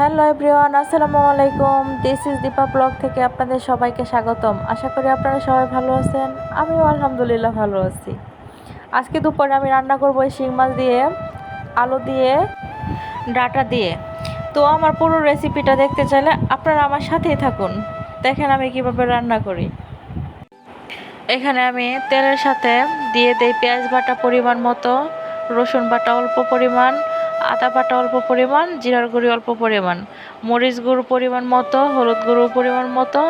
Hello everyone, আসসালামু আলাইকুম। This is Dipa blog থেকে আপনাদের সবাইকে স্বাগতম। আশা করি আপনারা সবাই ভালো আছেন, আমিও আলহামদুলিল্লাহ ভালো আছি। আজকে দুপুরে আমি রান্না করব এই শিং মাছ দিয়ে, আলু দিয়ে, ডাটা দিয়ে। তো আমার পুরো রেসিপিটা দেখতে চাইলে আপনারা আমার সাথেই থাকুন। দেখেন আমি কীভাবে রান্না করি। এখানে আমি তেলের সাথে দিয়ে দেই পেঁয়াজ বাটা পরিমাণ মতো, রসুন বাটা অল্প পরিমাণ আদা বাটা অল্প পরিমাণ, জিরার গুঁড়ি অল্প পরিমাণ, মরিচ গুঁড়ো পরিমাণ মতো, হলুদ গুঁড়ো পরিমাণ মতো,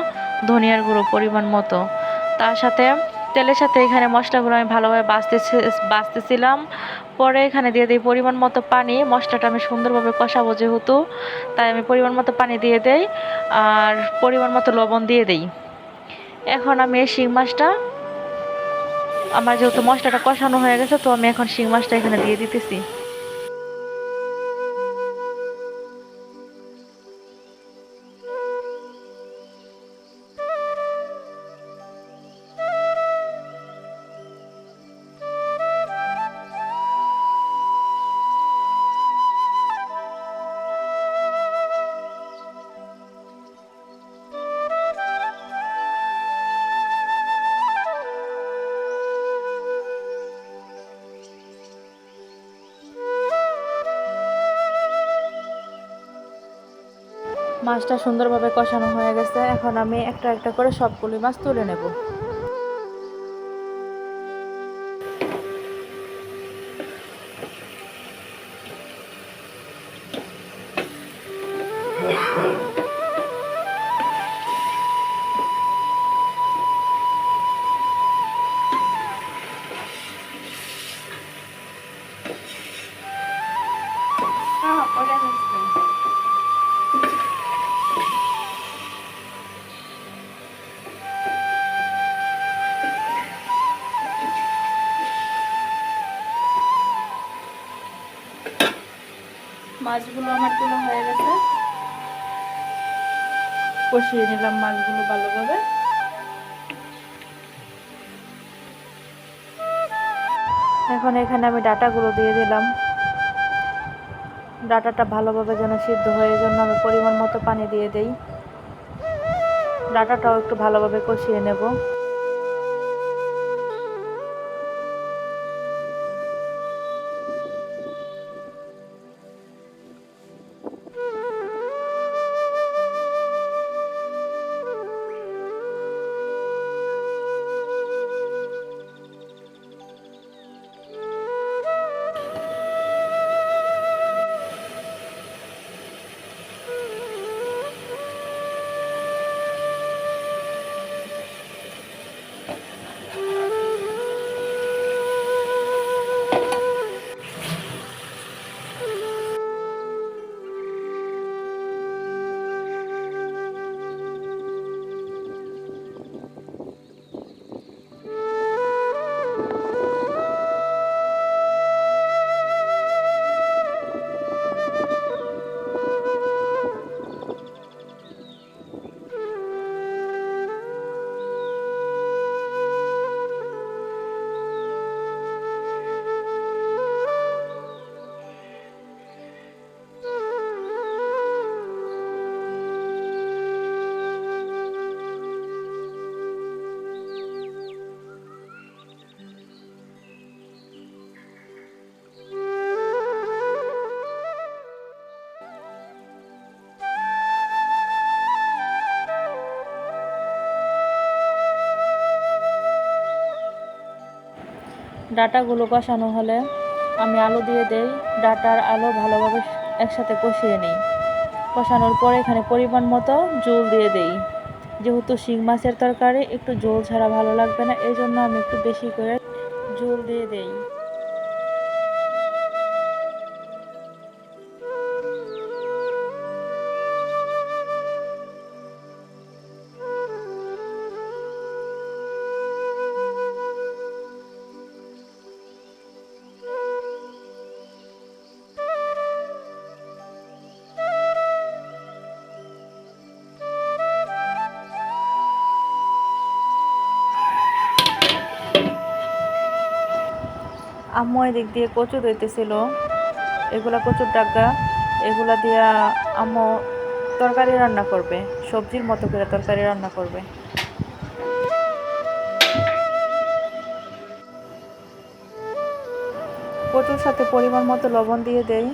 ধনিয়ার গুঁড়ো পরিমাণ মতো। তার সাথে তেলের সাথে এখানে মশলাগুলো আমি ভালোভাবে বাঁচতে বাঁচতেছিলাম। পরে এখানে দিয়ে দিই পরিমাণ মতো পানি। মশলাটা আমি সুন্দরভাবে কষাবো যেহেতু, তাই আমি পরিমাণ মতো পানি দিয়ে দেই আর পরিমাণ মতো লবণ দিয়ে দিই। এখন আমি এই শিং মাছটা, আমার যেহেতু মশলাটা কষানো হয়ে গেছে, তো আমি এখন শিং মাছটা এখানে দিয়ে দিতেছি। মাছটা সুন্দরভাবে কষানো হয়ে গেছে। এখন আমি একটা একটা করে সবগুলি মাছ তুলে নেব। মাছগুলো আমার তোলা হয়ে গেছে। কষিয়ে নিলাম মাছগুলো ভালোভাবে। এখন এখানে আমি ডাটাগুলো দিয়ে দিলাম। ডাটাটা ভালোভাবে যেন সিদ্ধ হয়ে জন্য আমি পরিমাণ মতো পানি দিয়ে দেই। ডাটাটাও একটু ভালোভাবে কষিয়ে নেব। ডাটাগুলো কষানো হলে আমি আলু দিয়ে দেই, ডাটার আলু ভালোভাবে একসাথে কষিয়ে নিই। কষানোর পরে এখানে পরিমাণ মতো জল দিয়ে দেই। যেহেতু শিং মাছের তরকারি, একটু জল ছাড়া ভালো লাগবে না এই জন্য আমি একটু বেশি করে জল দিয়ে দেই। আম্মু এদিক দিয়ে কচু দিতেছিল এগুলা কচুর ডাকা এগুলা দিয়া আম্মু তরকারি রান্না করবে, সবজির মতো করে তরকারি রান্না করবে। কচুর সাথে পরিমাণ মতো লবণ দিয়ে দেই।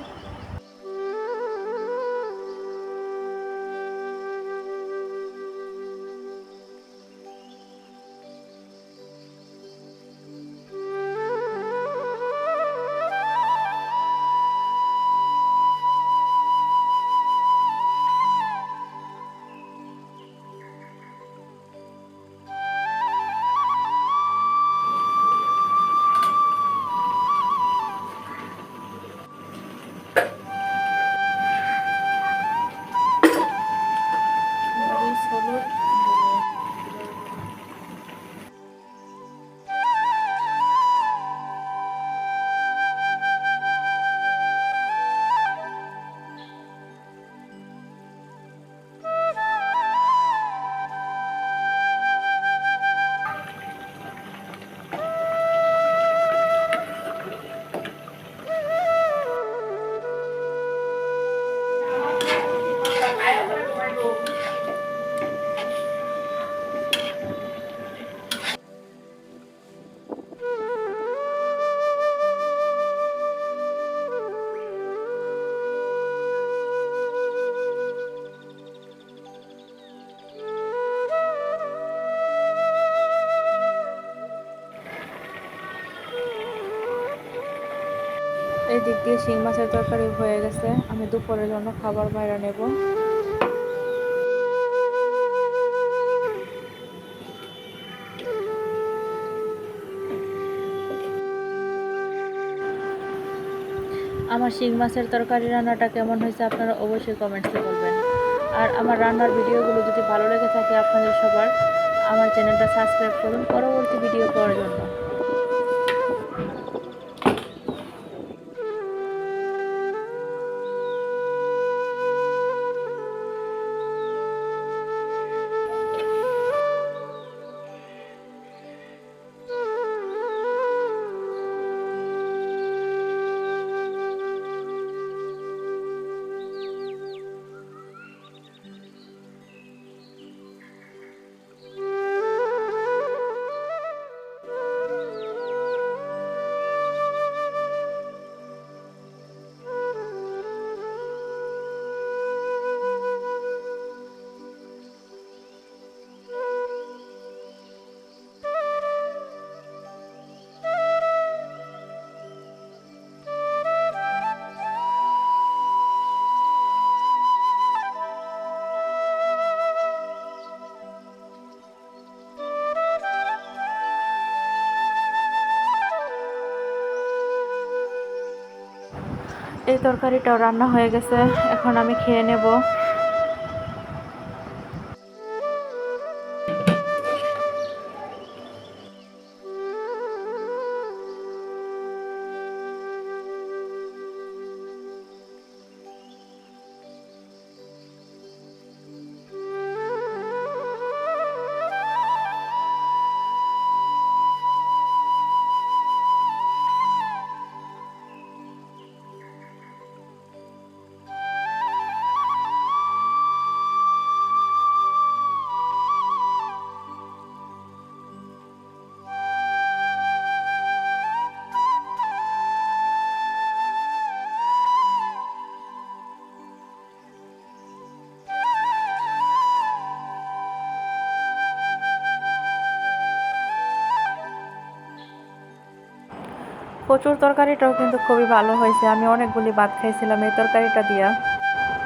এই দিক দিয়ে শিং মাছের তরকারি হয়ে গেছে। আমি দুপুরের জন্য খাবার বাইরে নেব। আমার শিং মাছের তরকারি রান্নাটা কেমন হয়েছে আপনারা অবশ্যই কমেন্টসে বলবেন। আর আমার রান্নার ভিডিওগুলো যদি ভালো লেগে থাকে আপনাদের সবার, আমার চ্যানেলটা সাবস্ক্রাইব করুন পরবর্তী ভিডিও পাওয়ার জন্য। এই তরকারিটাও রান্না হয়ে গেছে। এখন আমি খেয়ে নেব। কচুর তরকারিটাও কিন্তু খুবই ভালো হয়েছে। আমি অনেকগুলি ভাত খাইছিলাম এই তরকারিটা দিয়া।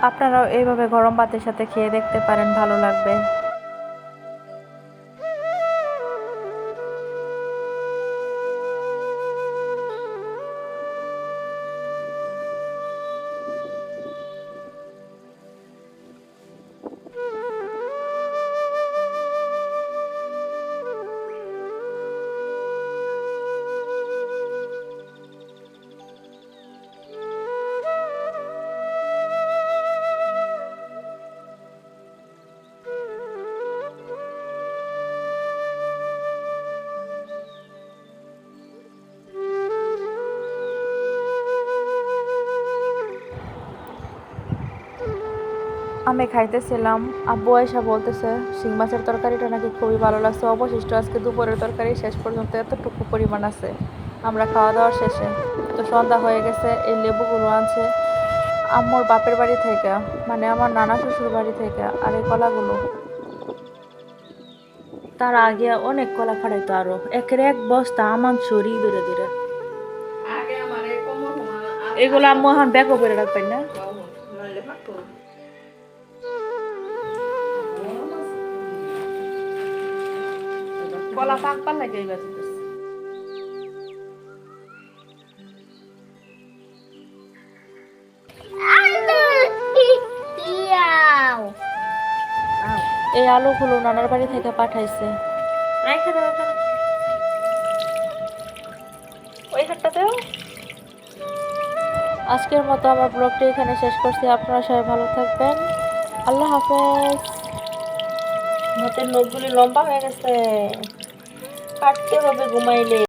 আপনারাও এইভাবে গরম ভাতের সাথে খেয়ে দেখতে পারেন, ভালো লাগবে। আমি খাইতেছিলাম আব্বু আয়সা বলতেছে শিং মাছের তরকারিটা নাকি খুবই ভালো লাগছে। অবশিষ্ট আজকে দুপুরের তরকারি শেষ পর্যন্ত এতটুকু পরিমাণ আছে। আমরা খাওয়া দাওয়ার শেষে। তো সন্ধ্যা হয়ে গেছে এই লেবুগুলো আনছে। আম্মুর বাপের বাড়ি থেকে মানে আমার নানা শ্বশুর বাড়ি থেকে আর এই কলাগুলো। তার আগে অনেক কলা ফাড়াইতো আরও। একের এক বস্তা আমার ছড়ি কোমর হুমা এগুলো আম্মু এখন ব্যাগও করে রাখবেন না? নালে পাকো কলা পাক পাল লাগে এবার এই আলুগুলো নানার বাড়ি থেকে পাঠাইছে। ওই হাতটাতেও আজকের মতো আমার ব্লগটি এখানে শেষ করছি। আপনারা সবাই ভালো থাকবেন। আল্লাহ হাফেজ। হাতের নখগুলি লম্বা হয়ে গেছে। কাটতে হবে ঘুমাইলে।